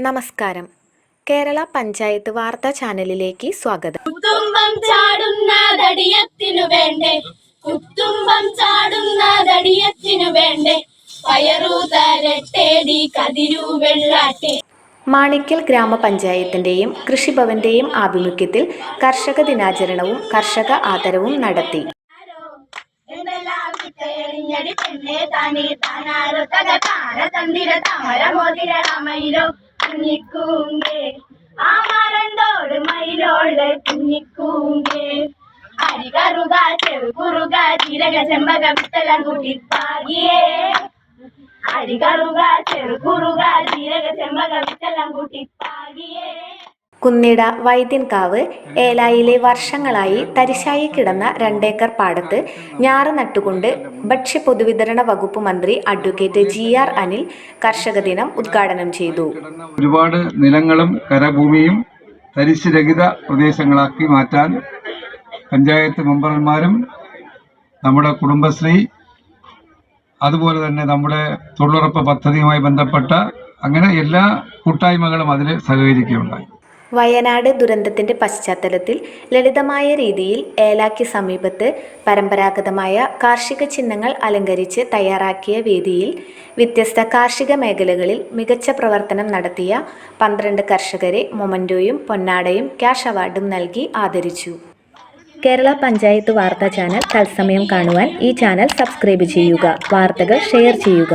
നമസ്കാരം. കേരള പഞ്ചായത്ത് വാർത്താ ചാനലിലേക്ക് സ്വാഗതം. കുത്തുമ്പം ചാടുന്നതടിയത്തിനു വേണ്ടേ? കുത്തുമ്പം ചാടുന്നതടിയത്തിനു വേണ്ടേ? മാണിക്കൽ ഗ്രാമപഞ്ചായത്തിന്റെയും കൃഷിഭവന്റെയും ആഭിമുഖ്യത്തിൽ കർഷക ദിനാചരണവും കർഷക ആദരവും നടത്തി. താനേ താനാരോ? തക താര തന്തിര താമര മോതിര രാമയിലോ? കുഞ്ഞിക്കൂങ്കേ ആമാരണ്ടോട് മയിലോള് കുഞ്ഞിക്കൂങ്കേ അരികറുക ചെറുകുറുക ജീരക ചെമ്പക വിത്തലം കൂട്ടി പാകിയേ അരികറുക ചെറുകുറുക ജീരക ചെമ്പക വിത്തലം കൂട്ടി പാകിയേ കുന്നിട വൈദ്യൻകാവ് ഏലായിലെ വർഷങ്ങളായി തരിശായി കിടന്ന രണ്ടേക്കർ പാടത്ത് ഞാറ് നട്ടുകൊണ്ട് ഭക്ഷ്യ പൊതുവിതരണ വകുപ്പ് മന്ത്രി അഡ്വക്കേറ്റ് ജി ആർ അനിൽ കർഷക ദിനം ഉദ്ഘാടനം ചെയ്തു. ഒരുപാട് നിലങ്ങളും കരഭൂമിയും തരിശുരഹിത പ്രദേശങ്ങളാക്കി മാറ്റാൻ പഞ്ചായത്ത് മെമ്പർമാരും നമ്മുടെ കുടുംബശ്രീ അതുപോലെ തന്നെ നമ്മുടെ തൊഴിലുറപ്പ് പദ്ധതിയുമായി ബന്ധപ്പെട്ട അങ്ങനെ എല്ലാ കൂട്ടായ്മകളും അതിൽ സഹകരിക്കുകയുണ്ടായി. വയനാട് ദുരന്തത്തിന്റെ പശ്ചാത്തലത്തിൽ ലളിതമായ രീതിയിൽ ഏലാക്കി സമീപത്ത് പരമ്പരാഗതമായ കാർഷിക ചിഹ്നങ്ങൾ അലങ്കരിച്ച് തയ്യാറാക്കിയ വേദിയിൽ വ്യത്യസ്ത കാർഷിക മേഖലകളിൽ മികച്ച പ്രവർത്തനം നടത്തിയ പന്ത്രണ്ട് കർഷകരെ മൊമന്റോയും പൊന്നാടയും ക്യാഷ് അവാർഡും നൽകി ആദരിച്ചു. കേരള പഞ്ചായത്ത് വാർത്താ ചാനൽ തത്സമയം കാണുവാൻ ഈ ചാനൽ സബ്സ്ക്രൈബ് ചെയ്യുക വാർത്തകൾ ഷെയർ ചെയ്യുക.